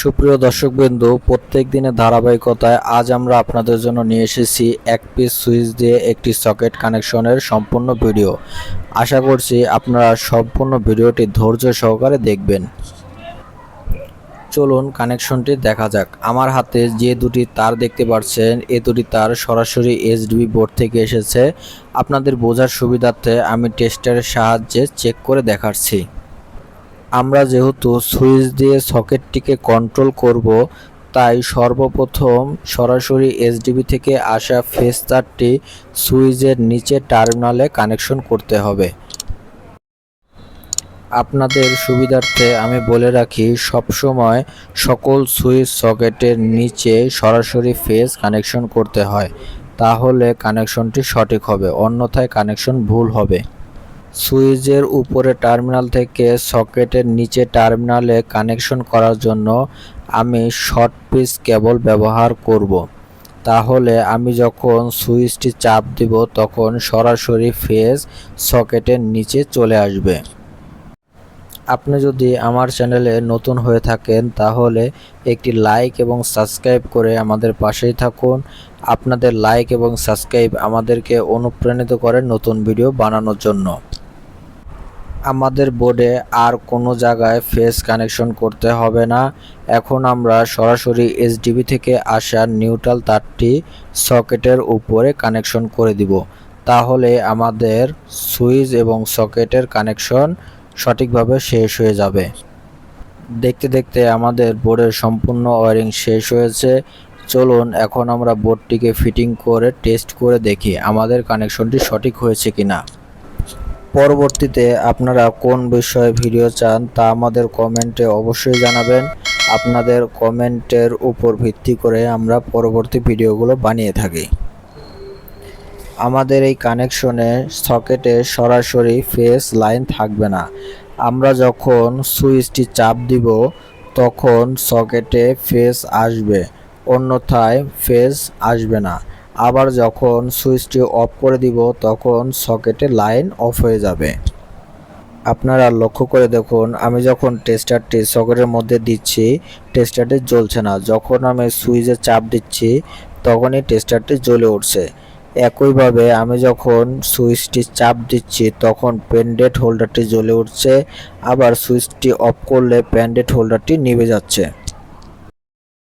সুপ্রিয় দর্শকবৃন্দু, প্রত্যেক দিনের ধারাবাহিকতায় আজ আমরা আপনাদের জন্য নিয়ে এসেছি এক পিস সুইচ দিয়ে একটি সকেট কানেকশনের সম্পূর্ণ ভিডিও আশা করছি আপনারা সম্পূর্ণ ভিডিওটি ধৈর্য সহকারে দেখবেন। চলুন কানেকশনটি দেখা যাক। আমার হাতে যে দুটি তার দেখতে পাচ্ছেন, এ দুটি তার সরাসরি এইচডিবি বোর্ড থেকে এসেছে। আপনাদের বোঝার সুবিধার্থে আমি টেস্টারের সাহায্যে চেক করে দেখাচ্ছি। আমরা যেহেতু সুইচ দিয়ে সকেটটিকে কন্ট্রোল করব, তাই সর্বপ্রথম সরাসরি এসডিবি থেকে আসা ফেস তারটি সুইচের নিচে টার্মিনালে কানেকশন করতে হবে। আপনাদের সুবিধার্থে আমি বলে রাখি, সবসময় সকল সুইচ সকেটের নিচে সরাসরি ফেস কানেকশন করতে হয়, তাহলে কানেকশনটি সঠিক হবে, অন্যথায় কানেকশন ভুল হবে। সুইচের উপরে টার্মিনাল থেকে সকেটের নিচে টার্মিনালে কানেকশন করার জন্য আমি শর্ট পিস কেবল ব্যবহার করব। তাহলে আমি যখন সুইচটি চাপ দিব, তখন সরাসরি ফেজ সকেটের নিচে চলে আসবে। আপনি যদি আমার চ্যানেলে নতুন হয়ে থাকেন, তাহলে একটি লাইক এবং সাবস্ক্রাইব করে আমাদের পাশেই থাকুন। আপনাদের লাইক এবং সাবস্ক্রাইব আমাদেরকে অনুপ্রাণিত করে নতুন ভিডিও বানানোর জন্য। আমাদের বোর্ডে আর কোনো জায়গায় ফেস কানেকশন করতে হবে না। এখন আমরা সরাসরি এসডিবি থেকে আসা নিউট্রাল তারটি সকেটের উপরে কানেকশন করে দিব। তাহলে আমাদের সুইচ এবং সকেটের কানেকশন সঠিকভাবে শেষ হয়ে যাবে। দেখতে দেখতে আমাদের বোর্ডের সম্পূর্ণ ওয়ারিং শেষ হয়েছে। চলুন এখন আমরা বোর্ডটিকে ফিটিং করে টেস্ট করে দেখি আমাদের কানেকশনটি সঠিক হয়েছে কিনা। পরবর্তীতে আপনারা কোন বিষয়ে ভিডিও চান তা আমাদের কমেন্টে অবশ্যই জানাবেন। আপনাদের কমেন্টের উপর ভিত্তি করে আমরা পরবর্তী ভিডিওগুলো বানিয়ে থাকি। আমাদের এই কানেকশনে সকেটে সরাসরি ফেস লাইন থাকবে না। আমরা যখন সুইচটি চাপ দিব, তখন সকেটে ফেস আসবে, অন্যথায় ফেস আসবে না। আবার যখন সুইচটি অফ করে দিব, তখন সকেটে লাইন অফ হয়ে যাবে। আপনারা লক্ষ্য করে দেখুন, আমি যখন টেস্টারটি সকেটের মধ্যে দিচ্ছি, টেস্টারটি জ্বলছে না। যখন আমি সুইচে চাপ দিচ্ছি, তখনই টেস্টারটি জ্বলে উঠছে। একইভাবে আমি যখন সুইচটি চাপ দিচ্ছি, তখন প্যান্ডেট হোল্ডারটি জ্বলে উঠছে। আবার সুইচটি অফ করলে প্যান্ডেট হোল্ডারটি নিভে যাচ্ছে।